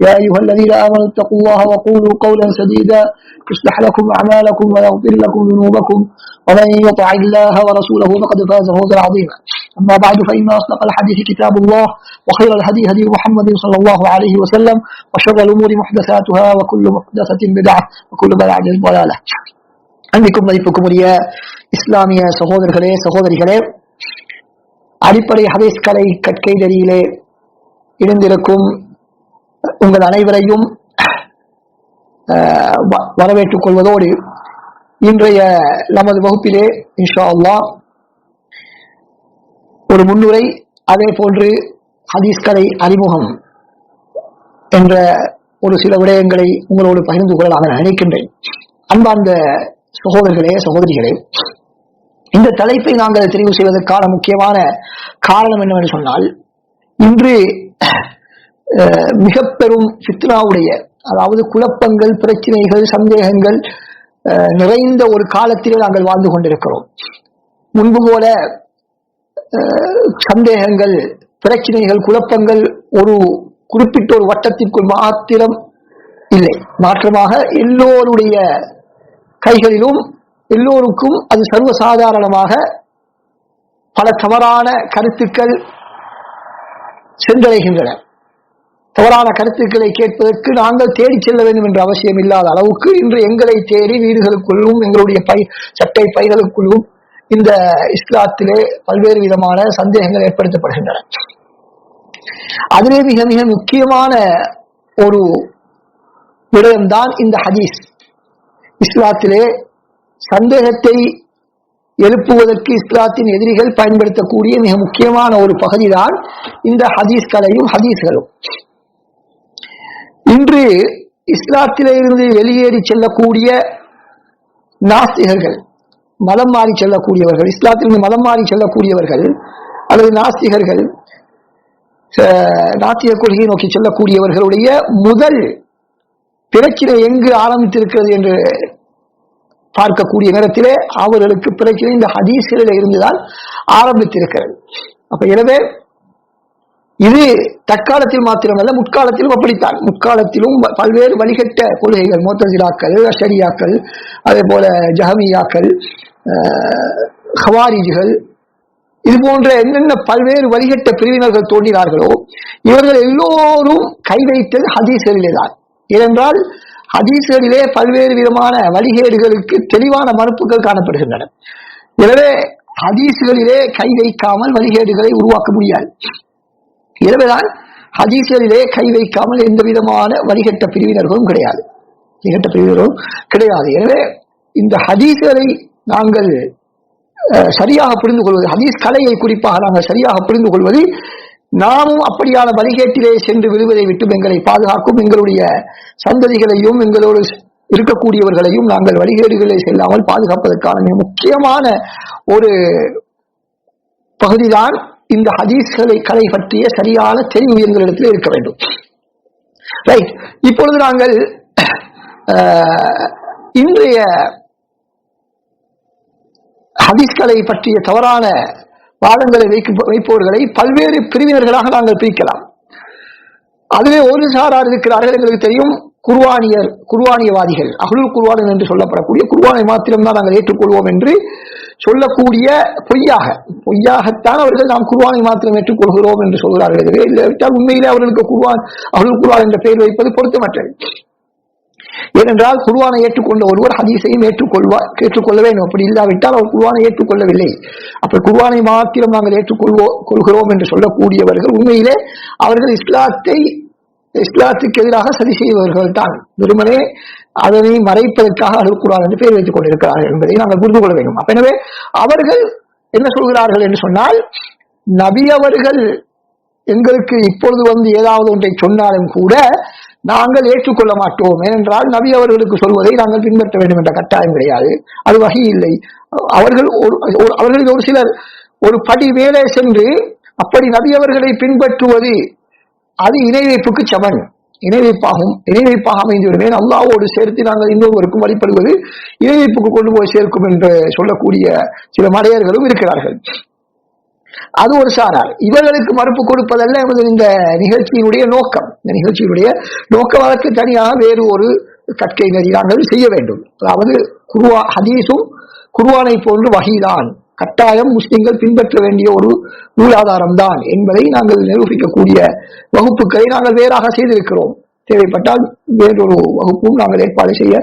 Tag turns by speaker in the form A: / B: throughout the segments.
A: يا أيها الذين آمنوا اتقوا الله وقولوا قولا سديدا يصلح لكم أعمالكم ويغفر لكم ذنوبكم ومن يطع الله ورسوله فقد فاز فوزا عظيما أما بعد فإن أصدق الحديث كتاب الله وخير الهدي هدي محمد صلى الله عليه وسلم وشر الأمور محدثاتها وكل محدثة بدعة وكل بدعة ضلالة அன்பிக்கும் மதிப்புக்கும் உரிய இஸ்லாமிய சகோதரர்களே சகோதரிகளே அடிப்படை ஹதீஸ் கலை கற்கைதறியிலே இணைந்திருக்கும் உங்கள் அனைவரையும் அஹ், வரவேற்றுக் கொள்வதோடு இன்றைய நமது வகுப்பிலே இன்ஷா அல்லா ஒரு முன்னுரை அதே போன்று ஹதீஸ்கலை அறிமுகம் என்ற ஒரு சில விடயங்களை உங்களோடு பகிர்ந்து கொள்ளலாம் என நினைக்கின்றேன். அன்பார்ந்த சகோதரர்களே சகோதரிகளே இந்த தலைப்பை நாங்கள் தெரிவு செய்வதற்கான முக்கியமான காரணம் என்னவென்று சொன்னால் இன்று மிக பெரும் ஃபித்னாவுடைய அதாவது குழப்பங்கள் பிரச்சனைகள் சந்தேகங்கள் நிறைந்த ஒரு காலத்திலே நாங்கள் வாழ்ந்து கொண்டிருக்கிறோம். முன்பு போல சந்தேகங்கள் பிரச்சனைகள் குழப்பங்கள் ஒரு குறிப்பிட்ட ஒரு வட்டத்திற்குள் மாத்திரம் இல்லை. மாற்றமாக எல்லோருடைய கைகளிலும் எல்லோருக்கும் அது சர்வசாதாரணமாக பல தவறான கருத்துக்கள் சென்றடைகின்றன. தவறான கருத்துக்களை கேட்பதற்கு நாங்கள் தேடி செல்ல வேண்டும் என்ற அவசியம் இல்லாத அளவுக்கு இன்று எங்களை தேடி வீடுகளுக்குள்ளும் எங்களுடைய பை சட்டை பைகளுக்குள்ளும் இந்த இஸ்லாத்திலே பல்வேறு விதமான சந்தேகங்கள் ஏற்படுத்தப்படுகின்றன. அதிலே மிக மிக முக்கியமான ஒரு விடயம்தான் இந்த ஹதீஸ். இஸ்லாத்திலே சந்தேகத்தை எழுப்புவதற்கு இஸ்லாத்தின் எதிரிகள் பயன்படுத்தக்கூடிய மிக முக்கியமான ஒரு பகுதிதான் இந்த ஹதீஸ்களையும் ஹதீஸ்களும். இன்று இஸ்லாத்திலிருந்து வெளியேறி செல்லக்கூடிய நாஸ்திகர்கள் மதம் மாறி செல்லக்கூடியவர்கள் இஸ்லாத்திலிருந்து மதம் மாறி செல்லக்கூடியவர்கள் அல்லது நாஸ்திகர்கள் நாத்திய கொள்கையை நோக்கி செல்லக்கூடியவர்களுடைய முதல் பிரச்சனை எங்கு ஆரம்பித்திருக்கிறது என்று பார்க்கக்கூடிய நேரத்திலே அவர்களுக்கு பிரச்சனை இந்த ஹதீஸ்களில் இருந்துதான் ஆரம்பித்திருக்கிறது. அப்ப எனவே இது தற்காலத்தில் மாத்திரமல்ல முற்காலத்திலும் அப்படித்தான். முற்காலத்திலும் பல்வேறு வழிகட்ட கொள்கைகள் மோத்தசிலாக்கள் ஷரியாக்கள் அதே போல ஜஹமியாக்கள் ஹவாரிஜிகள் இது போன்ற என்னென்ன பல்வேறு வழிகட்ட பிரிவினர்கள் தோன்றினார்களோ இவர்கள் எல்லோரும் கை வைத்தது ஹதீஸ்களிலே தான் ஏனென்றால் ஹதீசரிலே பல்வேறு விதமான வழிகேடுகளுக்கு தெளிவான மறுப்புகள் காணப்படுகின்றன. எனவே ஹதீசுகளிலே கை வைக்காமல் வழிகேடுகளை உருவாக்க முடியாது. எனவேதான் ஹதீஸ்களிலே கை வைக்காமல் எந்த விதமான வரிகட்ட பிரிவினர்களும் கிடையாது. வழிகட்ட பிரிவினர்களும் கிடையாது. எனவே இந்த ஹதீஸ்களை நாங்கள் அஹ், சரியாக புரிந்து கொள்வது ஹதீஸ் கலையை குறிப்பாக நாங்கள் சரியாக புரிந்து கொள்வது நாமும் அப்படியான வழிகேட்டிலே சென்று விழுவதை விட்டு எங்களை பாதுகாக்கும் எங்களுடைய சந்ததிகளையும் எங்களோடு இருக்கக்கூடியவர்களையும் நாங்கள் வழிகேடுகளை செல்லாமல் பாதுகாப்பதற்கான மிக முக்கியமான ஒரு பகுதிதான் இந்த ஹதீஸ்களை கலை பற்றிய சரியான தெளிவு எங்களிடத்தில் இருக்க வேண்டும். ரைட் இப்பொழுது நாங்கள் இன்றைய ஹதீஸ்களை பற்றிய தவறான வாதங்களை வைக்க வைப்பவர்களை பல்வேறு பிரிவினர்களாக நாங்கள் பிரிக்கலாம். அதுவே ஒரு சாரார் இருக்கிறார்கள் எங்களுக்கு தெரியும். குர்வானியர் குர்வானியவாதிகள் அகலுல் குர்வானன் என்று சொல்லப்படக்கூடிய குர்வானை மாத்திரம்தான் நாங்கள் ஏற்றுக்கொள்வோம் என்று சொல்லக்கூடிய பொய்யாக பொய்யாகத்தான் அவர்கள் நாம் குர்வானை மாத்திரம் ஏற்றுக்கொள்கிறோம் என்று சொல்கிறார்கள். எனவே இல்லாவிட்டால் உண்மையிலே அவர்களுக்கு குர்வான் அகலுல் குர்வான் என்ற பெயர் வைப்பது பொருத்தமற்றது. ஏனென்றால் குர்வானை ஏற்றுக்கொண்ட ஒருவர் ஹதீஸையும் ஏற்றுக்கொள்வார் ஏற்றுக்கொள்ள வேண்டும். அப்படி இல்லாவிட்டால் அவர் குருவானை ஏற்றுக்கொள்ளவில்லை. அப்ப குருவானை மாத்திரம் நாங்கள் ஏற்றுக்கொள்வோ கொள்கிறோம் என்று சொல்லக்கூடியவர்கள் உண்மையிலே அவர்கள் இஸ்லாத்தை இஸ்லாத்துக்கு எதிராக சதி செய்பவர்கள் தான். வெறுமனே அதனை மறைப்பதற்காக அழுக்கூடாது என்று பெயர் வைத்துக் கொண்டிருக்கிறார்கள் என்பதை நாங்கள் புரிந்து கொள்ள வேண்டும். அப்ப எனவே அவர்கள் என்ன சொல்கிறார்கள் என்று சொன்னால் நபி அவர்கள் எங்களுக்கு இப்பொழுது வந்து ஏதாவது ஒன்றை சொன்னாலும் கூட நாங்கள் ஏற்றுக்கொள்ள மாட்டோம். ஏனென்றால் நபி அவர்களுக்கு சொல்வதை நாங்கள் பின்பற்ற வேண்டும் என்ற கட்டாயம் கிடையாது. அது வகை இல்லை. அவர்கள் ஒரு ஒரு- அவர்களில் ஒரு சிலர் ஒரு படி மேலே சென்று அப்படி நபி அவர்களை பின்பற்றுவது அது இணை வைப்புக்கு சமன். இணை வைப்பாகும் இணை வைப்பாக அமைந்துவிடும். ஏன்? அல்லாவோடு சேர்த்து நாங்கள் இன்னொருவருக்கும் வழிபடுவது இணை வைப்புக்கு கொண்டு போய் சேர்க்கும் என்று சொல்லக்கூடிய சில மடையர்களும் இருக்கிறார்கள். அது ஒரு சாரார். இவர்களுக்கு மறுப்பு கொடுப்பதல்ல எமது இந்த நிகழ்ச்சியினுடைய நோக்கம். இந்த நிகழ்ச்சியினுடைய நோக்கம் அதற்கு தனியாக வேறு ஒரு கற்கை நெறி நாங்கள் செய்ய வேண்டும். அதாவது குருவா ஹதீஸும் குருவானை போன்று வகைதான். கட்டாயம் முஸ்லிம்கள் பின்பற்ற வேண்டிய ஒரு மூலாதாரம் தான் என்பதை நாங்கள் நிரூபிக்கக்கூடிய வகுப்புகளை நாங்கள் வேறாக செய்திருக்கிறோம். தேவைப்பட்டால் வேறொரு வகுப்பும் நாங்கள் ஏற்பாடு செய்ய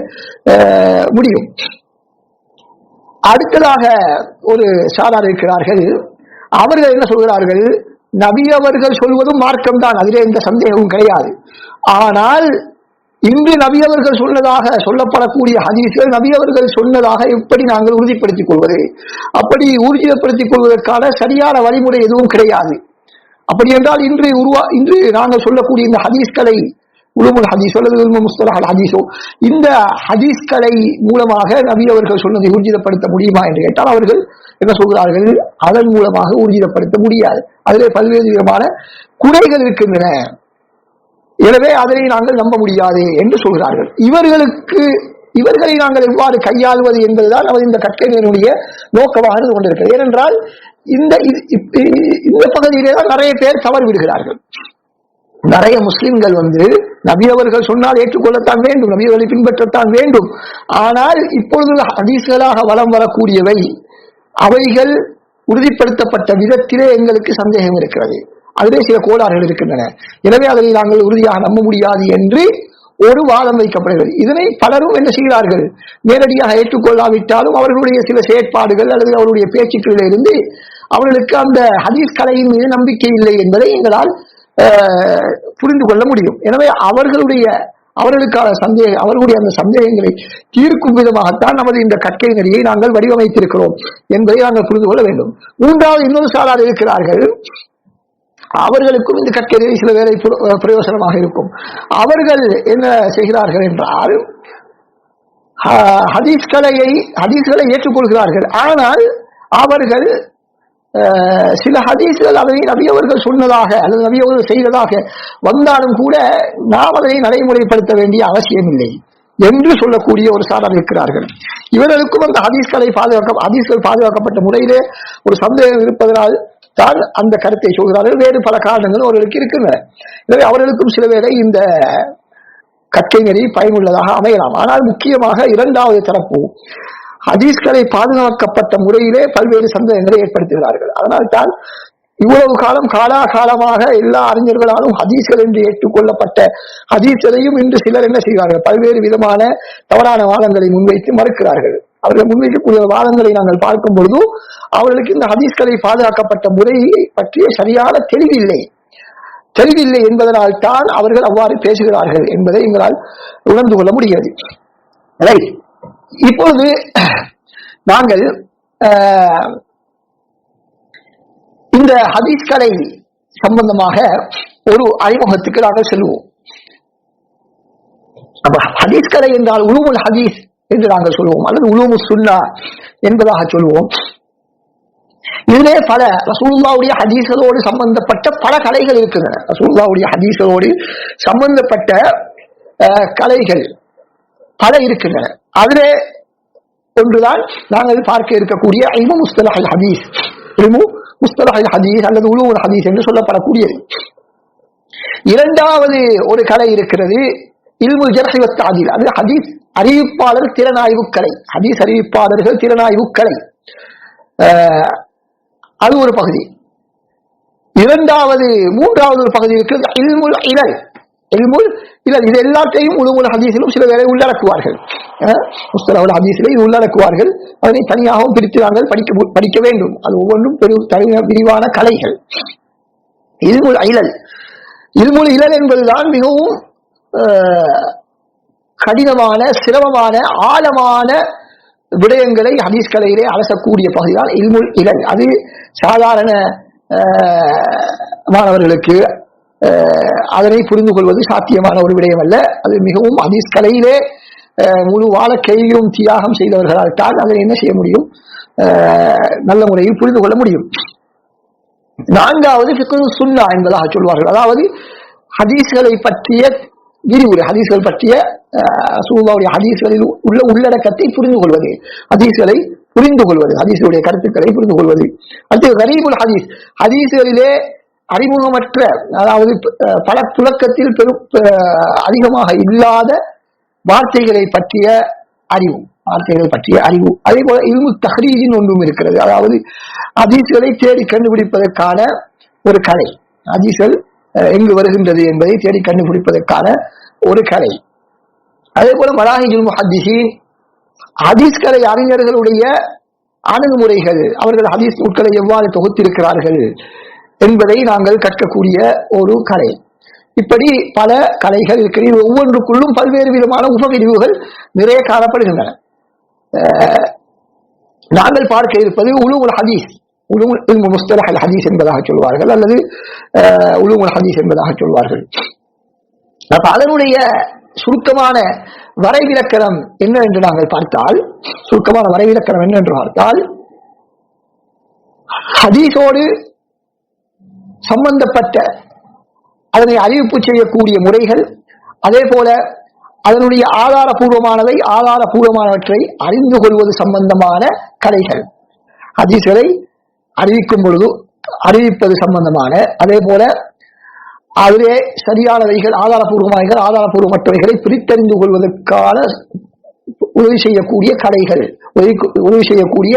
A: முடியும். அடுத்ததாக ஒரு சாரார் இருக்கிறார்கள். அவர்கள் என்ன சொல்கிறார்கள்? நபி அவர்கள் சொல்வதும் மார்க்கம் தான் அதிலே எந்த சந்தேகமும் கிடையாது. ஆனால் இன்று நபி அவர்கள் சொன்னதாக சொல்லப்படக்கூடிய ஹதீஸ்கள் நபி அவர்கள் சொன்னதாக எப்படி நாங்கள் உறுதிப்படுத்திக் கொள்வது? அப்படி உறுதிப்படுத்திக் கொள்வதற்கான சரியான வழிமுறை எதுவும் கிடையாது. அப்படி என்றால் இன்று உருவா இன்று நாங்கள் சொல்லக்கூடிய இந்த ஹதீஸ்களை உலுமுல் ஹதீஸ் அல்லது உலுமுல் முஸ்தலஹல் ஹதீஸோ இந்த ஹதீஸ்களை மூலமாக நபி அவர்கள் சொன்னதை ஊர்ஜிதப்படுத்த முடியுமா என்று கேட்டால் அவர்கள் என்ன சொல்கிறார்கள்? அதன் மூலமாக ஊர்ஜிதப்படுத்த முடியாது. அதிலே பல்வேறு விதமான குறைகள் இருக்கின்றன. எனவே அதனை நாங்கள் நம்ப முடியாது என்று சொல்கிறார்கள். இவர்களுக்கு இவர்களை நாங்கள் எவ்வாறு கையாளுவது என்பதுதான் அவர் இந்த கற்கையினுடைய நோக்கமாக இருந்து கொண்டிருக்கிறது ஏனென்றால் இந்த இது- இப்- இந்த பகுதியிலே தான் நிறைய பேர் தவறு விடுகிறார்கள். நிறைய முஸ்லிம்கள் வந்து நபி அவர்கள் சொன்னால் ஏற்றுக்கொள்ளத்தான் வேண்டும் நபி அவர்களை பின்பற்றத்தான் வேண்டும். ஆனால் இப்பொழுது ஹதீஸ்களாக வலம் வரக்கூடியவை அவைகள் உறுதிப்படுத்தப்பட்ட விதத்திலே எங்களுக்கு சந்தேகம் இருக்கிறது. அதிலே சில கோளாறுகள் இருக்கின்றன. எனவே அதனை நாங்கள் உறுதியாக நம்ப முடியாது என்று ஒரு வாதம் வைக்கப்படுகிறது. இதனை பலரும் என்ன செய்கிறார்கள்? நேரடியாக ஏற்றுக்கொள்ளாவிட்டாலும் அவர்களுடைய சில செயற்பாடுகள் அல்லது அவருடைய பேச்சுக்களில் இருந்து அவர்களுக்கு அந்த ஹதீஸ் கலையின் மீது நம்பிக்கை இல்லை என்பதை எங்களால் புரிந்து கொள்ள முடியும். எனவே அவர்களுடைய அவர்களுக்கான சந்தேக அவர்களுடைய அந்த சந்தேகங்களை தீர்க்கும் விதமாகத்தான் நமது இந்த கற்கை நெறியை நாங்கள் வடிவமைத்திருக்கிறோம் என்பதை நாங்கள் புரிந்து கொள்ள வேண்டும். மூன்றாவது இன்னொரு சாரார் இருக்கிறார்கள். அவர்களுக்கும் இந்த கற்கை சில வேலை பிரயோசனமாக இருக்கும். அவர்கள் என்ன செய்கிறார்கள் என்றால் ஹ- ஹதீஸ்களையை ஹதீஸ்களை ஏற்றுக்கொள்கிறார்கள். ஆனால் அவர்கள் சில ஹதீஸ்கள் அதனை நவியவர்கள் சொன்னதாக அல்லது நபியவர்கள் செய்ததாக வந்தாலும் கூட நாம் அதனை நடைமுறைப்படுத்த வேண்டிய அவசியம் இல்லை என்று சொல்லக்கூடிய ஒரு சாரார் இருக்கிறார்கள். இவர்களுக்கும் அந்த ஹதீஸ்களை பாதுகாக்க ஹதீஸ்கள் பாதுகாக்கப்பட்ட முறையிலே ஒரு சந்தேகம் இருப்பதனால் தான் அந்த கருத்தை சொல்கிறார்கள். வேறு பல காரணங்கள் அவர்களுக்கு இருக்கின்றன. எனவே அவர்களுக்கும் சில வேளை இந்த கற்கை நெறி பயனுள்ளதாக அமையலாம். ஆனால் முக்கியமாக இரண்டாவது தரப்பு ஹதீஸ்களை பாதுகாக்கப்பட்ட முறையிலே பல்வேறு சந்தேகங்களை ஏற்படுத்துகிறார்கள். அதனால் தான் இவ்வளவு காலம் காலாகாலமாக எல்லா அறிஞர்களாலும் ஹதீஸ்கள் என்று ஏற்றுக்கொள்ளப்பட்ட ஹதீஸ்களையும் இன்று சிலர் என்ன செய்கிறார்கள்? பல்வேறு விதமான தவறான வாதங்களை முன்வைத்து மறுக்கிறார்கள். அவர்கள் முன்வைக்கக்கூடிய வாதங்களை நாங்கள் பார்க்கும் பொழுது அவர்களுக்கு இந்த ஹதீஸ்களை பாதுகாக்கப்பட்ட முறையை பற்றிய சரியான தெளிவில்லை. தெளிவில்லை என்பதனால் தான் அவர்கள் அவ்வாறு பேசுகிறார்கள் என்பதை எங்களால் உணர்ந்து கொள்ள முடிகிறது. இப்பொழுது நாங்கள் இந்த ஹதீஸ்களை சம்பந்தமாக ஒரு அறிமுகத்துக்கு நாங்கள் செல்வோம். அப்ப ஹதீஸ்கலை என்றால் உலுமுல் ஹதீஸ். என்று நாங்கள் சொல்வோம். அல்லது உலுமு சுன்னா என்பதாக சொல்வோம். இதிலே பல ரசூல்லாவுடைய ஹதீசலோடு சம்பந்தப்பட்ட பல கலைகள் இருக்கின்றன. ரசூல்லாவுடைய ஹதீசலோடு சம்பந்தப்பட்ட அஹ், கலைகள் பல இருக்கின்றன. அதிலே ஒன்றுதான் நாங்கள் பார்க்க இருக்கக்கூடிய ஐமு முஸ்தலஹல் ஹதீஸ். ஐமு முஸ்தலஹல் ஹதீஸ் அல்லது உலுவுல் ஹதீஸ் என்று சொல்லப்படக்கூடியது. இரண்டாவது ஒரு கலை இருக்கிறது. இல்முல் ஜர்ஹி வத் அது ஹதீஸ் அறிவிப்பாளர் திறனாய்வு கலை ஹதீஸ் அறிவிப்பாளர்கள் திறனாய்வு கலை அது ஒரு பகுதி இரண்டாவது மூன்றாவது ஒரு பகுதி இருக்கிறது இல்முல் இழல் இல்முல் இழல் இது எல்லாத்தையும் உலுமுல் ஹதீஸிலும் சில வேலை உள்ளடக்குவார்கள் முஸ்தலாவுல் ஹதீஸில் இது உள்ளடக்குவார்கள் அதனை தனியாகவும் பிரித்து நாங்கள் படிக்க படிக்க வேண்டும் அது ஒவ்வொன்றும் பெரும் தனி விரிவான கலைகள் இல்முல் இழல் இல்முல் இழல் என்பதுதான் மிகவும் கடினமான சிரமமான ஆழமான விடயங்களை ஹதீஸ்களையிலே அலசக்கூடிய பகுதிதான் இல்முல் இலன் அது சாதாரண மாணவர்களுக்கு அதனை புரிந்து கொள்வது சாத்தியமான ஒரு விடயம் அல்ல அது மிகவும் ஹதீஸ் கலையிலே முழு வாழ்க்கையும் தியாகம் செய்தவர்களால் தான் அதை என்ன செய்ய முடியும்? நல்ல முறையில் புரிந்து கொள்ள முடியும். நான்காவது சுன்னா என்பதாக சொல்வார்கள். அதாவது ஹதீஸ்களை பற்றிய விரிவுரை ஹதீஸ்கள் பற்றிய அஹ், ஹதீஸ்களில் உள்ள உள்ளடக்கத்தை புரிந்து கொள்வது ஹதீஸ்களை புரிந்து கொள்வது ஹதீஸுடைய கருத்துக்களை புரிந்து கொள்வது அடுத்து கரீபுல் ஹதீஸ். ஹதீஸ்களிலே அறிமுகமற்ற அதாவது பல துலக்கத்தில் பெரும் அதிகமாக இல்லாத வார்த்தைகளை பற்றிய அறிவு. வார்த்தைகள் பற்றிய அறிவு. அதே போல இல்மு தஹ்ரீஜின் ஒன்றும் இருக்கிறது. அதாவது ஹதீஸ்களை தேடி கண்டுபிடிப்பதற்கான ஒரு கலை ஹதீஸ்கள் எங்கு வருகின்றது என்பதை தேடி கண்டுபிடிப்பதற்கான ஒரு கலை. அதே போல மலாஹிஜுல் முஹத்திஸீன் ஹதீஸ் கலை அறிஞர்களுடைய அணுகுமுறைகள் அவர்கள் ஹதீஸ் நூட்களை எவ்வாறு தொகுத்திருக்கிறார்கள் என்பதை நாங்கள் கற்கக்கூடிய ஒரு கலை. இப்படி பல கலைகள் இருக்கிறது. ஒவ்வொன்றுக்குள்ளும் பல்வேறு விதமான உபபிரிவுகள் நிறைய காணப்படுகின்றன. அஹ், நாங்கள் பார்க்க இருப்பது உலுமுல் ஹதீஸ். உலுமுல் இல்மு முஸ்தலஹ் அல் ஹதீஸ் என்பதாக சொல்வார்கள் அல்லது அஹ், உலுமுல் ஹதீஸ் என்பதாக சொல்வார்கள் அப்ப அதனுடைய சுருக்கமான வரைவிலக்கணம் என்ன என்று நாங்கள் பார்த்தால் சுருக்கமான வரைவிலக்கணம் என்ன என்று பார்த்தால் ஹதீஸோடு சம்பந்தப்பட்ட அதனை அறிவிப்பு செய்யக்கூடிய முறைகள் அதே போல அதனுடைய ஆதாரபூர்வமானவை ஆதாரபூர்வமானவற்றை அறிந்து கொள்வது சம்பந்தமான கலைகள் ஹதீஸ்களை அறிவிக்கும் பொழுது அறிவிப்பது சம்பந்தமான அதே போல அதிலே சரியானவைகள் ஆதாரபூர்வமானவைகள் ஆதாரபூர்வமற்றவைகளை பிரித்தறிந்து கொள்வதற்கான உதவி செய்யக்கூடிய கடைகள் உதவி உதவி செய்யக்கூடிய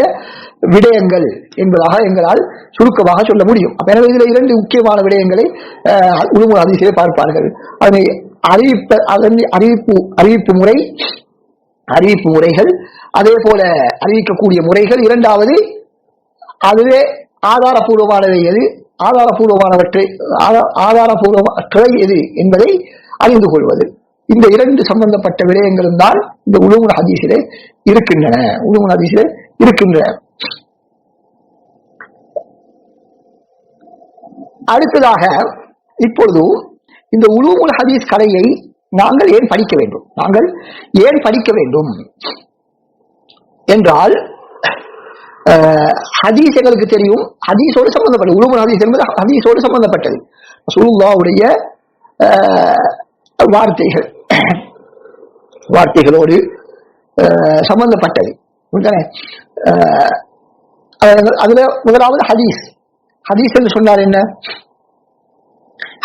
A: விடயங்கள் என்பதாக எங்களால் சுருக்கமாக சொல்ல முடியும். அப்ப எனவே இதில் இரண்டு முக்கியமான விடயங்களை உழுமுறை அதிசய பார்ப்பார்கள். அதனை அறிவிப்ப அதன் அறிவிப்பு அறிவிப்பு முறை அறிவிப்பு முறைகள் அதே போல அறிவிக்கக்கூடிய முறைகள். இரண்டாவது அதுவே ஆதாரபூர்வமானவை எது? ஆதாரபூர்வமானவற்றை ஆதா- ஆதாரபூர்வமற்றை எது என்பதை அறிந்து கொள்வது. இந்த இரண்டு சம்பந்தப்பட்ட விடயங்களும் தான் இந்த உழுமுல் ஹதீஸிலே இருக்கின்றன. உழுமுல் ஹதீஸிலே இருக்கின்றன. அடுத்ததாக இப்பொழுது இந்த உலூமுல் ஹதீஸ் கலையை நாங்கள் ஏன் படிக்க வேண்டும்? நாங்கள் ஏன் படிக்க வேண்டும்? என்றால் ஹதீஸ் எங்களுக்கு தெரியும். ஹதீஸோடு சம்பந்தப்பட்டது. உலூமுல் ஹதீஸ் என்பது ஹதீஸோடு சம்பந்தப்பட்டது. ரசூலுல்லாஹ்வுடைய வார்த்தைகள். வார்த்தைகளோடு சம்பந்தப்பட்டது. அதுல- முதலாவது ஹதீஸ். ஹதீஸ் என்று சொன்னார் என்ன?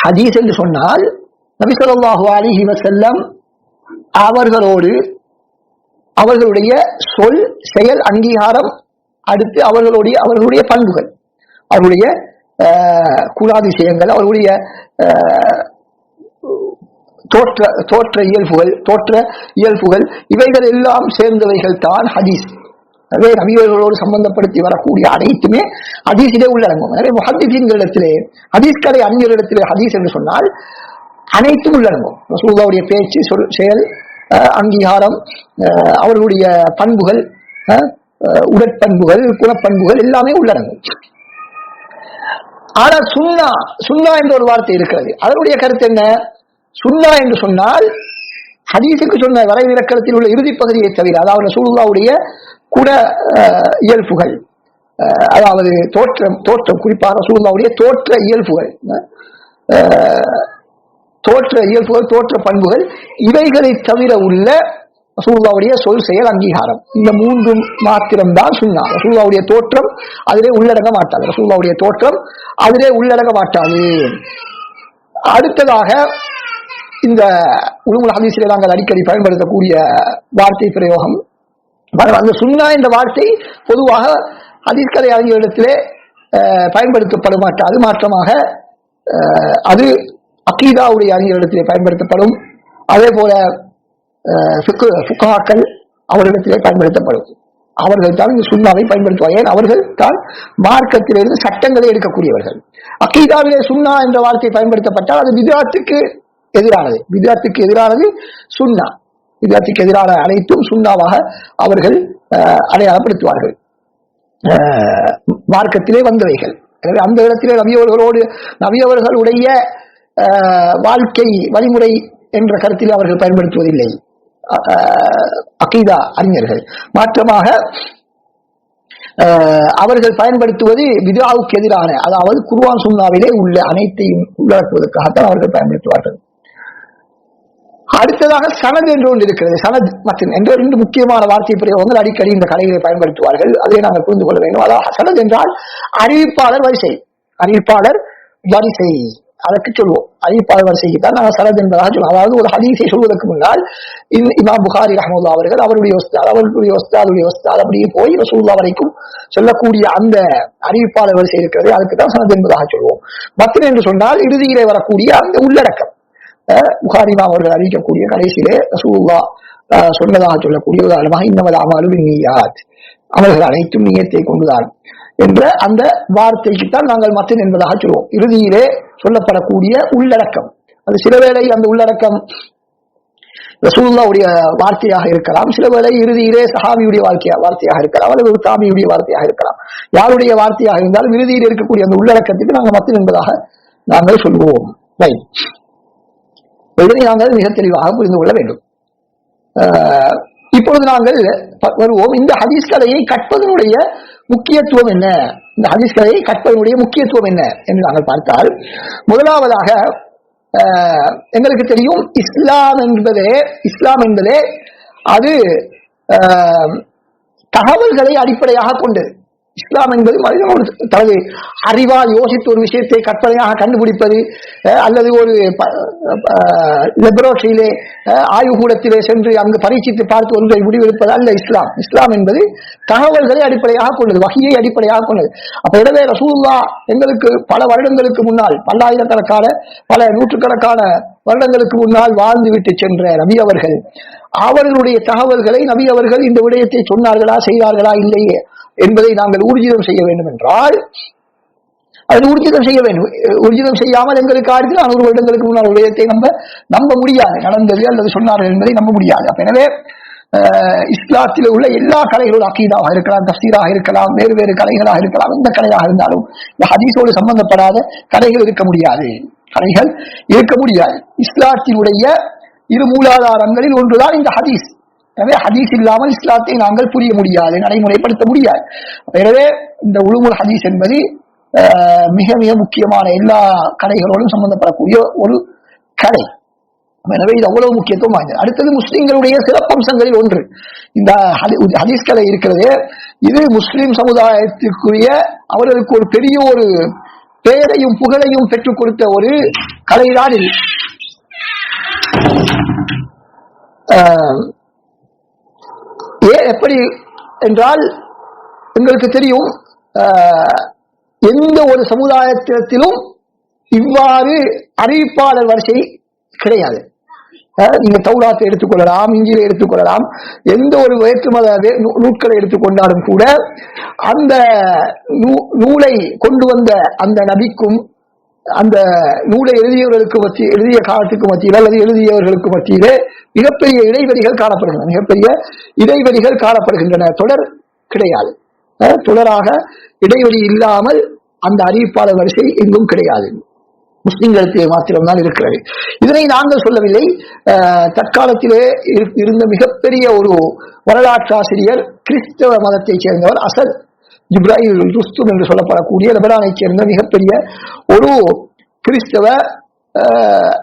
A: ஹதீஸ் என்று சொன்னால் நபிசல்லாஹு அலிஹி வசல்லம் அவர்களோடு அவர்களுடைய சொல் செயல் அங்கீகாரம் அடுத்து அவர்களுடைய அவர்களுடைய பண்புகள். அவர்களுடைய அஹ், குணாதிசயங்கள் அவர்களுடைய தோற்ற தோற்ற இயல்புகள் தோற்ற இயல்புகள் இவைகள் எல்லாம் சேர்ந்தவைகள் தான் ஹதீஸ். எனவே நபியர்களோடு சம்பந்தப்படுத்தி வரக்கூடிய அனைத்துமே ஹதீஸிலே உள்ளடங்கும். எனவே முஹத்திசீன்களிடத்திலே ஹதீஸ் கலை அறிஞர்களிடத்திலே ஹதீஸ் என்று சொன்னால் அனைத்தும் உள்ளடங்கும். ரசூலுல்லாவுடைய பேச்சு சொல் செயல் அங்கீகாரம் அவர்களுடைய பண்புகள் உடற்பண்புகள் குணப்பண்புகள் எல்லாமே உள்ளடங்கும். ஆனால் சுண்ணா சுண்ணா என்ற ஒரு வார்த்தை இருக்கிறது. அதனுடைய கருத்து என்ன? சுண்ணா என்று சொன்னால் ஹதீஸுக்கு சொன்ன வரைவிலக்கணத்தில் உள்ள இறுதி பகுதியை தவிர அதாவது ரசூலுல்லாவுடைய குண இயல்புகள் அஹ், அதாவது தோற்றம் தோற்றம் குறிப்பாக ரசூலுல்லாவுடைய தோற்ற இயல்புகள் தோற்ற இயல்புகள் தோற்ற பண்புகள் இவைகளை தவிர உள்ள ரசூல்லாவுடைய சொல் செயல் அங்கீகாரம். இந்த மூன்றும் மாத்திரம்தான் சுண்ணா. ரசூல்லாவுடைய தோற்றம் அதிலே உள்ளடங்க மாட்டாது. ரசூல்லாவுடைய தோற்றம் அதிலே உள்ளடங்க மாட்டாது. அடுத்ததாக இந்த உலுமுல் ஹதீஸிலே நாங்கள் அடிக்கடி பயன்படுத்தக்கூடிய வார்த்தை பிரயோகம். அந்த சுண்ணா என்ற வார்த்தை பொதுவாக ஹதீஸ் கலை அறிஞர்களிடத்திலே பயன்படுத்தப்பட மாட்டாது மாற்றமாக அது அகீதாவுடைய அறிஞர்களிடத்திலே பயன்படுத்தப்படும். அதே போல அஹ், அவர்களிடத்திலே பயன்படுத்தப்படும் அவர்கள் தான் இந்த சுண்ணாவை பயன்படுத்துவார் ஏன்? அவர்கள் தான் மார்க்கத்திலிருந்து சட்டங்களை எடுக்கக்கூடியவர்கள். அக்கீதாவிலே சுண்ணா என்ற வார்த்தை பயன்படுத்தப்பட்டால் அது விதாத்துக்கு எதிரானது. விதாத்துக்கு எதிரானது சுண்ணா. விதாத்துக்கு எதிரான அனைத்தும் சுண்ணாவாக அவர்கள் அடையாளப்படுத்துவார்கள். மார்க்கத்திலே வந்தவைகள். எனவே அந்த இடத்திலே நவியவர்களோடு நவியவர்களுடைய வாழ்க்கை வழிமுறை என்ற கருத்தில் அவர்கள் பயன்படுத்துவதில்லை. அகீதா அறிஞர்கள். மாற்றமாக அவர்கள் பயன்படுத்துவது விதாவுக்கு எதிரான அதாவது குருவான் சுன்னாவிலே உள்ள அனைத்தையும் உள்ளடக்குவதற்காகத்தான் அவர்கள் பயன்படுத்துவார்கள். அடுத்ததாக சனத் என்று ஒன்று இருக்கிறது. சனத் மற்றும் என்ற ரெண்டு முக்கியமான வார்த்தை பிரயோகங்கள் அடிக்கடி இந்த கலைகளை பயன்படுத்துவார்கள். அதை நாங்கள் புரிந்து கொள்ள வேண்டும். அதாவது சனத் என்றால் அறிவிப்பாளர் வரிசை. அறிவிப்பாளர் வரிசை. அதற்கு சொல்வோம். அறிவிப்பாளர் வரிசைக்கு தான் நாங்கள் சரத் என்பதாக சொல்லுவோம் அதாவது ஒரு ஹதீஸை சொல்வதற்கு முன்னால் இமாம் புகாரி ரஹமுல்லா அவர்கள் அவருடைய உஸ்தாத் அவர்களுடைய உஸ்தாதுடைய வஸ்தால் அப்படியே போய் ரசூல்லா வரைக்கும் சொல்லக்கூடிய அந்த அறிவிப்பாளர் வரிசை இருக்கிறது அதுக்கு தான் சனத் என்பதாக சொல்வோம். மத்தின் என்று சொன்னால் இறுதியிலே வரக்கூடிய அந்த உள்ளடக்கம். அஹ் புகாரி இமாம் அவர்கள் அறிவிக்கக்கூடிய கடைசியிலே ரசூல்லா சொன்னதாக சொல்லக்கூடிய உதாரணமாக இன்னமது அமலும் நீயாத். அமல்கள் அனைத்தும் நீயத்தை கொண்டுதான். என்ற அந்த வார்த்தைக்கு தான் நாங்கள் மத்தன் என்பதாக சொல்வோம். இறுதியிலே சொல்லப்படக்கூடிய உள்ளடக்கம். அது சில வேளை அந்த உள்ளடக்கம் ரசூல்லாவுடைய வார்த்தையாக இருக்கலாம். சில வேளை இறுதியிலே சஹாபியுடைய வாழ்க்கையா வார்த்தையாக இருக்கலாம். அல்லது ஒரு தாபியுடைய வார்த்தையாக இருக்கலாம். யாருடைய வார்த்தையாக இருந்தாலும் இறுதியில் இருக்கக்கூடிய அந்த உள்ளடக்கத்துக்கு நாங்கள் மத்தன் என்பதாக நாங்கள் சொல்வோம். ரைட் இதனை நாங்கள் மிக தெளிவாக புரிந்து கொள்ள வேண்டும். ஆஹ் இப்பொழுது நாங்கள் வருவோம். இந்த ஹதீஸ் கலையை கற்பதனுடைய முக்கியத்துவம் என்ன? இந்த ஹதீஸ் கதையை கற்பதனுடைய முக்கியத்துவம் என்ன? என்று நாங்கள் பார்த்தால் முதலாவதாக ஆஹ் எங்களுக்கு தெரியும் இஸ்லாம் என்பதே இஸ்லாம் என்பதே அது ஆஹ் தகவல்களை அடிப்படையாக கொண்டது இஸ்லாம் என்பது மனிதனோடு தனது அறிவால் யோசித்து ஒரு விஷயத்தை கற்பனையாக கண்டுபிடிப்பது அல்லது ஒரு லெபரோட்டரியிலே ஆய்வுகூடத்திலே சென்று அங்கு பரீட்சித்து பார்த்து ஒன்றை முடிவெடுப்பது அல்ல இஸ்லாம். இஸ்லாம் என்பது தகவல்களை அடிப்படையாக கொண்டது வகையை அடிப்படையாக கொண்டது. அப்ப எனவே ரசூல்லா எங்களுக்கு பல வருடங்களுக்கு முன்னால் பல்லாயிரக்கணக்கான பல நூற்றுக்கணக்கான வருடங்களுக்கு முன்னால் வாழ்ந்து விட்டு சென்ற நபி அவர்கள் அவர்களுடைய தகவல்களை நபி அவர்கள் இந்த விடயத்தை சொன்னார்களா செய்தார்களா இல்லையே என்பதை நாங்கள் ஊர்ஜிதம் செய்ய வேண்டும் என்றால் அதை ஊர்ஜிதம் செய்ய வேண்டும். ஊர்ஜிதம் செய்யாமல் எங்களுக்கு ஆயிரத்தி நானூறு வருடங்களுக்கு முன்னால் விடயத்தை நம்ம நம்ப முடியாது. நடந்தது அல்லது சொன்னார்கள் என்பதை நம்ப முடியாது. அப்ப எனவே இஸ்லாத்தில் உள்ள எல்லா கலைகளோடு அக்கீதாவாக இருக்கலாம் தஸ்தீராக இருக்கலாம் வேறு வேறு கலைகளாக இருக்கலாம். எந்த கலையாக இருந்தாலும் இந்த ஹதீஸோடு சம்பந்தப்படாத கலைகள் இருக்க முடியாது. கலைகள் இருக்க முடியாது. இஸ்லாத்தினுடைய இரு மூலாதாரங்களில் ஒன்றுதான் இந்த ஹதீஸ். எனவே ஹதீஸ் இல்லாமல் இஸ்லாத்தை நாங்கள் புரிய முடியாது நடைமுறைப்படுத்த முடியாது. எனவே இந்த உழுமுல் ஹதீஸ் என்பது மிக மிக முக்கியமான எல்லா கலைகளோடும் சம்பந்தப்படக்கூடிய ஒரு கலை. எனவே இது அவ்வளவு முக்கியத்துவம் வாய்ந்தது. அடுத்தது முஸ்லிம்களுடைய சிறப்பம்சங்களில் ஒன்று. இந்த ஹதி- ஹதீஸ் கலை இருக்கிறது. இது முஸ்லிம் சமுதாயத்திற்குரிய அவர்களுக்கு ஒரு பெரிய ஒரு பெயரையும் புகழையும் பெற்றுக் கொடுத்த ஒரு கலைதான் இது ஆஹ், ஏன் எப்படி என்றால் எங்களுக்கு தெரியும் ஆஹ், எந்த ஒரு சமுதாயத்திலும் இவ்வாறு அறிவிப்பாளர் வரிசை கிடையாது. நீங்க தௌராத்தை எடுத்துக்கொள்ளலாம் இஞ்சிலை எடுத்துக்கொள்ளலாம் எந்த ஒரு வேற்றுமத நூ- நூட்களை எடுத்துக்கொண்டாலும் கூட அந்த நூ- நூலை கொண்டு வந்த அந்த நபிக்கும் அந்த நூலை எழுதியவர்களுக்கு மத்திய எழுதிய காலத்துக்கு மத்தியில் அல்லது எழுதியவர்களுக்கு மத்தியிலே மிகப்பெரிய இடைவெளிகள் காணப்படுகின்றன. மிகப்பெரிய இடைவெளிகள் காணப்படுகின்றன. தொடர் கிடையாது. தொடராக இடைவெளி இல்லாமல் அந்த அறிவிப்பாளர் வரிசை எங்கும் கிடையாது. முஸ்லிம்களுக்கு மாத்திரம்தான் இருக்கிறது. இதனை நாங்கள் சொல்லவில்லை. தற்காலத்திலே இரு- இருந்த மிகப்பெரிய ஒரு வரலாற்றாசிரியர் கிறிஸ்தவ மதத்தைச் சேர்ந்தவர் அசல் இப்ராஹிம் ருஸ்தும் என்று சொல்லப்படக்கூடிய லெபனானைச் சேர்ந்த மிகப்பெரிய ஒரு கிறிஸ்தவ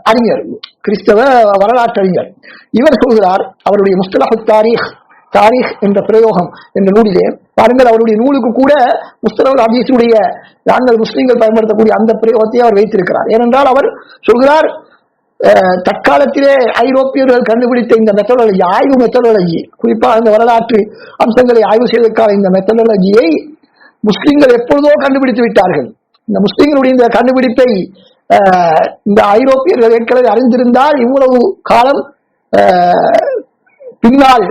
A: அறிஞர் கிறிஸ்தவ வரலாற்றறிஞர். இவர் சொல்கிறார் அவருடைய முஸ்தலஹு தாரீக் தாரீக் என்ற பிரயோகம் என்ற நூலிலே பாருங்கள் அவருடைய நூலுக்கு கூட முஸ்தலஹுல் ஹதீஸுடைய நாங்கள் முஸ்லீம்கள் பயன்படுத்தக்கூடிய அந்த பிரயோகத்தை அவர் வைத்திருக்கிறார். ஏனென்றால் அவர் சொல்கிறார் தற்காலத்திலே ஐரோப்பியர்கள் கண்டுபிடித்த இந்த மெத்தடாலஜி ஆய்வு மெத்தடாலஜி குறிப்பாக இந்த வரலாற்று அம்சங்களை ஆய்வு செய்வதற்கான இந்த மெத்தடாலஜியை முஸ்லீம்கள் எப்பொழுதோ கண்டுபிடித்து விட்டார்கள். இந்த முஸ்லீம்களுடைய இந்த கண்டுபிடிப்பை இந்த ஐரோப்பியர்கள் ஏற்கனவே அறிந்திருந்தால் இவ்வளவு காலம் பின்னால்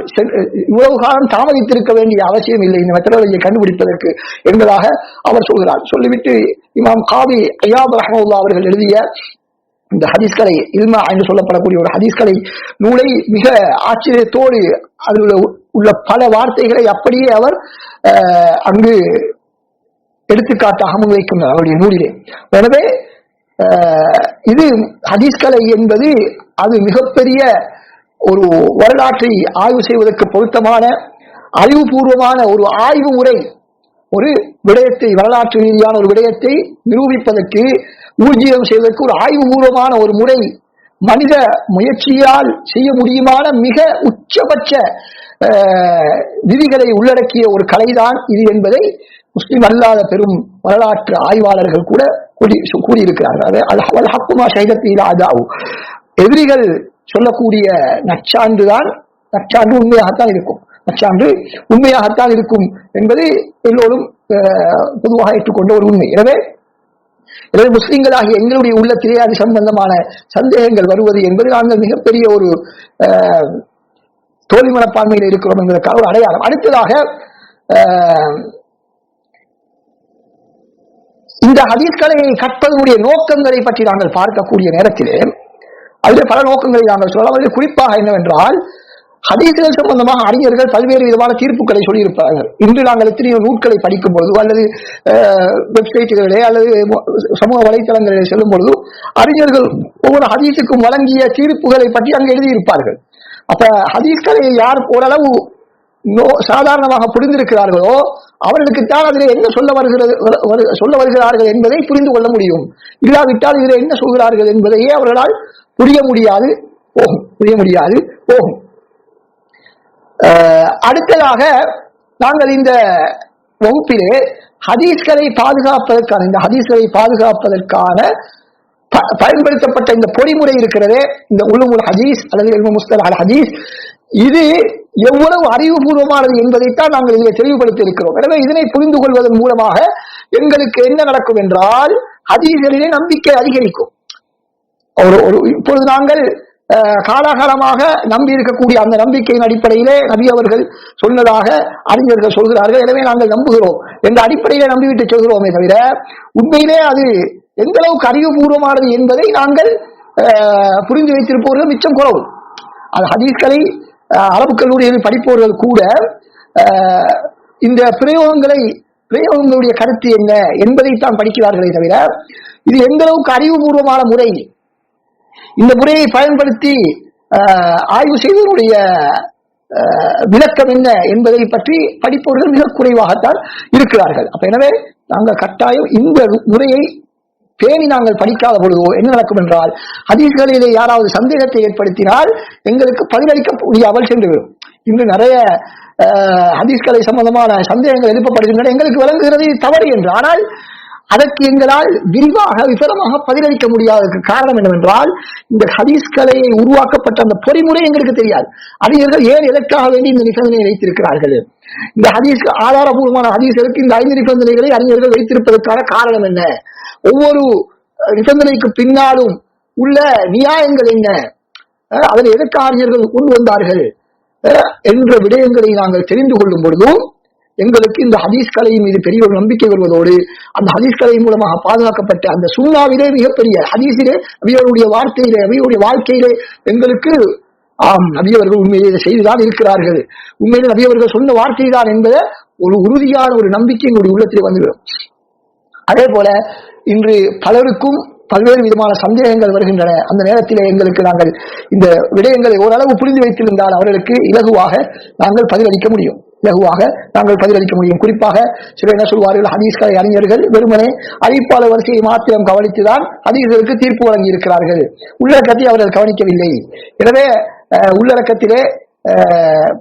A: இவ்வளவு காலம் தாமதித்திருக்க வேண்டிய அவசியம் இல்லை. இந்த மெத்தடாலஜியை கண்டுபிடிப்பதற்கு என்பதாக அவர் சொல்கிறார். சொல்லிவிட்டு இமாம் காவி ஐயாப் ரஹமுல்லா அவர்கள் எழுதிய இந்த ஹதீஸ்கலை இல்மா என்று சொல்லப்படக்கூடிய ஒரு ஹதீஸ்கலை நூலை மிக ஆச்சரியத்தோடு அதில் உள்ள பல வார்த்தைகளை அப்படியே அவர் அங்கு எடுத்துக்காட்டாக முன்வைக்கின்றார் அவருடைய நூலிலே. எனவே இது ஹதீஸ்கலை என்பது அது மிகப்பெரிய ஒரு வரலாற்றை ஆய்வு செய்வதற்கு பொருத்தமான அறிவுபூர்வமான ஒரு ஆய்வு முறை ஒரு விடயத்தை வரலாற்று ரீதியான ஒரு விடயத்தை நிரூபிப்பதற்கு ஊர்ஜிதம் செய்வதற்கு ஒரு ஆய்வுபூர்வமான ஒரு முறை மனித முயற்சியால் செய்ய முடியுமான மிக உச்சபட்ச விதிகளை உள்ளடக்கிய ஒரு கலைதான் இது என்பதை முஸ்லிம் அல்லாத பெரும் வரலாற்று ஆய்வாளர்கள் கூட கூறி கூறியிருக்கிறார்கள் அது அல் அல் ஹக்குமா ஷைதத்தில் அதாவு எதிரிகள் சொல்லக்கூடிய நச்சான்று தான் நச்சான்று உண்மையாகத்தான் இருக்கும். நச்சான்று உண்மையாகத்தான் இருக்கும் என்பது எல்லோரும் பொதுவாக ஏற்றுக்கொண்ட ஒரு உண்மை. எனவே எனவே முஸ்லிம்களாகிய எங்களுடைய உள்ளத்திலே அது சம்பந்தமான சந்தேகங்கள் வருவது என்பது நாங்கள் மிகப்பெரிய ஒரு அஹ், தோல்வி மனப்பான்மையில் இருக்கிறோம் என்பதற்காக ஒரு அடையாளம். அடுத்ததாக இந்த ஹதீஸ்களை கற்பதனுடைய நோக்கங்களை பற்றி நாங்கள் பார்க்கக்கூடிய நேரத்திலே அதில் பல நோக்கங்களை நாங்கள் சொல்லலாம். அதில் குறிப்பாக என்னவென்றால் ஹதீசுகள் சம்பந்தமாக அறிஞர்கள் பல்வேறு விதமான தீர்ப்புகளை சொல்லியிருப்பார்கள். இன்று நாங்கள் எத்தனையோ நூட்களை படிக்கும் பொழுது அல்லது வெப்சைட்டுகளிலே அல்லது சமூக வலைத்தளங்களிலே செல்லும் பொழுது அறிஞர்கள் ஒவ்வொரு ஹதீஸுக்கும் வழங்கிய தீர்ப்புகளை பற்றி அங்கு எழுதியிருப்பார்கள். அப்ப ஹதீஸ்களை யார் ஓரளவு சாதாரணமாக புரிந்திருக்கிறார்களோ அவர்களுக்குத்தான் அதில் என்ன சொல்ல வருகிறது சொல்ல வருகிறார்கள் என்பதை புரிந்து கொள்ள முடியும். இல்லாவிட்டால் இதில் என்ன சொல்கிறார்கள் என்பதையே அவர்களால் புரிய முடியாது போகும். புரிய முடியாது போகும். அடுத்ததாக நாங்கள் இந்த வகுப்பிலே ஹதீஸ்களை பாதுகாப்பதற்கான இந்த ஹதீஸ்களை பாதுகாப்பதற்கான ப- பயன்படுத்தப்பட்ட இந்த பொறிமுறை இருக்கிறதே இந்த உலுமுல் ஹதீஸ் அல்லது முஸ்தல் அல் ஹதீஸ். இது எவ்வளவு அறிவுபூர்வமானது என்பதைத்தான் நாங்கள் இதில் தெளிவுபடுத்தி இருக்கிறோம் எனவே இதனை புரிந்து கொள்வதன் மூலமாக எங்களுக்கு என்ன நடக்கும் என்றால் அதிகளிலே நம்பிக்கை அதிகரிக்கும். ஒரு ஒரு இப்பொழுது நாங்கள் அஹ், காலாகாலமாக நம்பி இருக்கக்கூடிய அந்த நம்பிக்கையின் அடிப்படையிலே நபி அவர்கள் சொன்னதாக அறிஞர்கள் சொல்கிறார்கள். எனவே நாங்கள் நம்புகிறோம் என்ற அடிப்படையிலே நம்பிவிட்டு சொல்கிறோமே தவிர உண்மையிலே அது எந்த அளவுக்கு அறிவுபூர்வமானது என்பதை நாங்கள் அஹ், புரிந்து வைத்திருப்பவர்கள் மிச்சம் குறவு. அது ஹதீஸ்களை அரபு கல்லூரியில் படிப்பவர்கள் கூட இந்த பிரயோகங்களை பிரயோகங்களுடைய கருத்து என்ன என்பதைத்தான் படிக்கிறார்களே தவிர இது எந்த அளவுக்கு அறிவுபூர்வமான முறை இந்த முறையை பயன்படுத்தி ஆய்வு செய்வதனுடைய அஹ், விளக்கம் என்ன என்பதை பற்றி படிப்பவர்கள் மிக குறைவாகத்தான் இருக்கிறார்கள். அப்ப எனவே நாங்கள் கட்டாயம் இந்த முறையை பேணி நாங்கள் படிக்காத பொழுதோ என்ன நடக்கும் என்றால் ஹதீஸ்களிலே யாராவது சந்தேகத்தை ஏற்படுத்தினால் எங்களுக்கு பதிலளிக்க முடியாமல் சென்றுவிடும் இன்று நிறைய அஹ், ஹதீஸ்களை சம்பந்தமான சந்தேகங்கள் எழுப்பப்படுகின்றன. எங்களுக்கு விளங்குகிறது தவறு என்று. ஆனால் அதற்கு எங்களால் விரிவாக விவரமாக பதிலளிக்க முடியாததற்கு காரணம் என்னவென்றால் இந்த ஹதீஸ்களை உருவாக்கப்பட்ட அந்த பொறிமுறை எங்களுக்கு தெரியாது. அறிஞர்கள் ஏன் எதற்காக வேண்டி இந்த நிபந்தனையை வைத்திருக்கிறார்கள்? இந்த ஹதீஸ் ஆதாரபூர்வமான ஹதீஸ்களுக்கு இந்த ஐந்து நிபந்தனைகளை அறிஞர்கள் வைத்திருப்பதற்கான காரணம் என்ன? ஒவ்வொரு நிபந்தனைக்கு பின்னாலும் உள்ள நியாயங்கள் என்ன? அஹ், அதனை எதற்காக அறிஞர்கள் கொண்டு வந்தார்கள்? என்ற விடயங்களை நாங்கள் தெரிந்து கொள்ளும் பொழுதும் எங்களுக்கு இந்த ஹதீஸ் கலையின் மீது பெரிய ஒரு நம்பிக்கை வருவதோடு அந்த ஹதீஸ் கலை மூலமாக பாதுகாக்கப்பட்ட அந்த சுண்ணாவிலே மிகப்பெரிய ஹதீஸிலே நபியவருடைய வார்த்தையிலே நபியருடைய வாழ்க்கையிலே எங்களுக்கு ஆம் நபியவர்கள் உண்மையிலே இதை செய்துதான் இருக்கிறார்கள். உண்மையிலே நபியவர்கள் சொன்ன வார்த்தை தான் என்பதை ஒரு உறுதியான ஒரு நம்பிக்கை எங்களுடைய உள்ளத்தில் வந்துவிடும். அதே போல இன்று பலருக்கும் பல்வேறு விதமான சந்தேகங்கள் வருகின்றன. அந்த நேரத்தில் எங்களுக்கு நாங்கள் இந்த விடயங்களை ஓரளவு புரிந்து வைத்திருந்தால் அவர்களுக்கு இலகுவாக நாங்கள் பதிலளிக்க முடியும். லகுவாக நாங்கள் பதிலளிக்க முடியும். குறிப்பாக சில என்ன சொல்வார்கள்? ஹதீஸ்களை அறிஞர்கள் வெறுமனே அறிவிப்பாளர் வரிசையை மாத்திரம் கவனித்துதான் ஹதீஸ்களுக்கு தீர்ப்பு வழங்கி இருக்கிறார்கள் உள்ளடக்கத்தை அவர்கள் கவனிக்கவில்லை. எனவே உள்ளடக்கத்திலே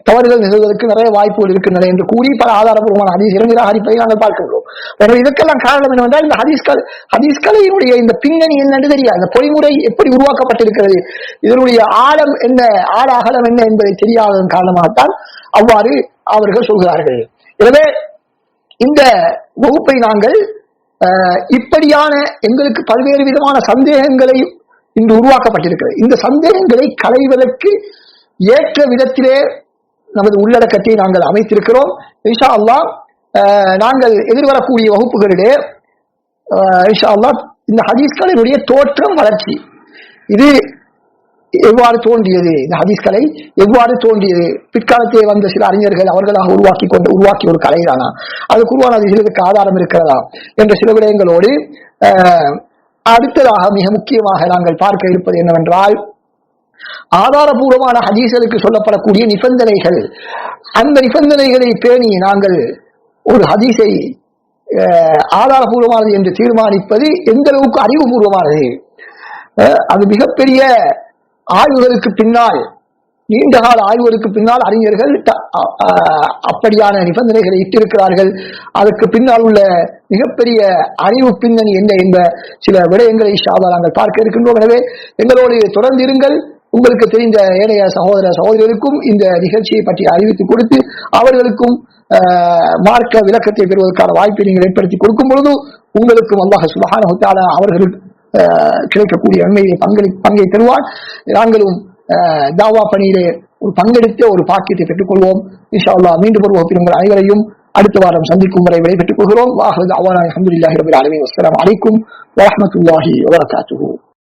A: தவறுகள் நிகழ்வதற்கு நிறைய வாய்ப்புகள் இருக்கின்றன என்று கூறி பல ஆதாரபூர்வமான ஹதீஸ்களை நிராகரிப்பதை நாங்கள் பார்க்கின்றோம். எனவே இதற்கெல்லாம் காரணம் என்னவென்றால் இந்த ஹதீஸ்கள் ஹதீஸ்கலையினுடைய இந்த பின்னணி என்னென்று தெரியாது. இந்த பொறிமுறை எப்படி உருவாக்கப்பட்டிருக்கிறது இதனுடைய ஆழம் என்ன ஆழ அகலம் என்ன என்பதை தெரியாததன் காரணமாகத்தான் அவ்வாறு அவர்கள் சொல்கிறார்கள். எனவே இந்த வகுப்பை நாங்கள் அஹ், இப்படியான எங்களுக்கு பல்வேறு விதமான சந்தேகங்களை இன்று உருவாக்கப்பட்டிருக்கிறது. இந்த சந்தேகங்களை களைவதற்கு ஏற்ற விதத்திலே நமது உள்ளடக்கத்தை நாங்கள் அமைத்திருக்கிறோம். இன்ஷா அல்லாஹ் நாங்கள் எதிர்வரக்கூடிய வகுப்புகளிலே அஹ், இன்ஷா அல்லாஹ் இந்த ஹதீஸ்களினுடைய தோற்றம் வளர்ச்சி. இது எவ்வாறு தோன்றியது? இந்த ஹதீஸ்களை எவ்வாறு தோன்றியது? பிற்காலத்திலே வந்த சில அறிஞர்கள் அவர்களாக உருவாக்கி கொண்டு உருவாக்கிய ஒரு கலைதானா? அது குருவான அதிகளுக்கு ஆதாரம் இருக்கிறதா? என்ற சில விடயங்களோடு அடுத்ததாக மிக முக்கியமாக நாங்கள் பார்க்க இருப்பது என்னவென்றால் ஆதாரபூர்வமான ஹதீஸ்களுக்கு சொல்லப்படக்கூடிய நிபந்தனைகள். அந்த நிபந்தனைகளை பேணி நாங்கள் ஒரு ஹதீஸை ஆதாரபூர்வமானது என்று தீர்மானிப்பது எந்த அளவுக்கு அறிவுபூர்வமானது? அது மிகப்பெரிய ஆய்வுகளுக்கு பின்னால் நீண்டகால ஆய்வுகளுக்கு பின்னால் அறிஞர்கள் அப்படியான நிபந்தனைகளை இட்டிருக்கிறார்கள். அதற்கு பின்னால் உள்ள மிகப்பெரிய அறிவு பின்னணி என்ன என்ப சில விடயங்களை ஷாதா நாங்கள் பார்க்க இருக்கின்றோம். எனவே எங்களோடு தொடர்ந்து இருங்கள். உங்களுக்கு தெரிந்த ஏனைய சகோதர சகோதரிகளுக்கும் இந்த நிகழ்ச்சியை பற்றி அறிவித்து கொடுத்து அவர்களுக்கும் மார்க்க விளக்கத்தை பெறுவதற்கான வாய்ப்பை நீங்கள் ஏற்படுத்தி கொடுக்கும் பொழுது உங்களுக்கும் அல்லாஹ் சுபஹானஹு அவர்கள் கிடைக்கக்கூடிய நன்மையை பங்களி பங்கை தருவார். நாங்களும் தாவா பணியிலே ஒரு பங்கெடுத்த ஒரு பாக்கியத்தை பெற்றுக்கொள்வோம். இன்ஷா அல்லாஹ் மீண்டும் ஒரு வகுப்பில் உங்கள் அனைவரையும் அடுத்த வாரம் சந்திக்கும் வரை விடைபெற்றுக் கொள்கிறோம். அஹமதுல்லாஹி அவானா அலமதுல்லாஹி ரபில் அலமி அலைக்கும் வரமத்துல்லாஹி வபரகாத்துஹு.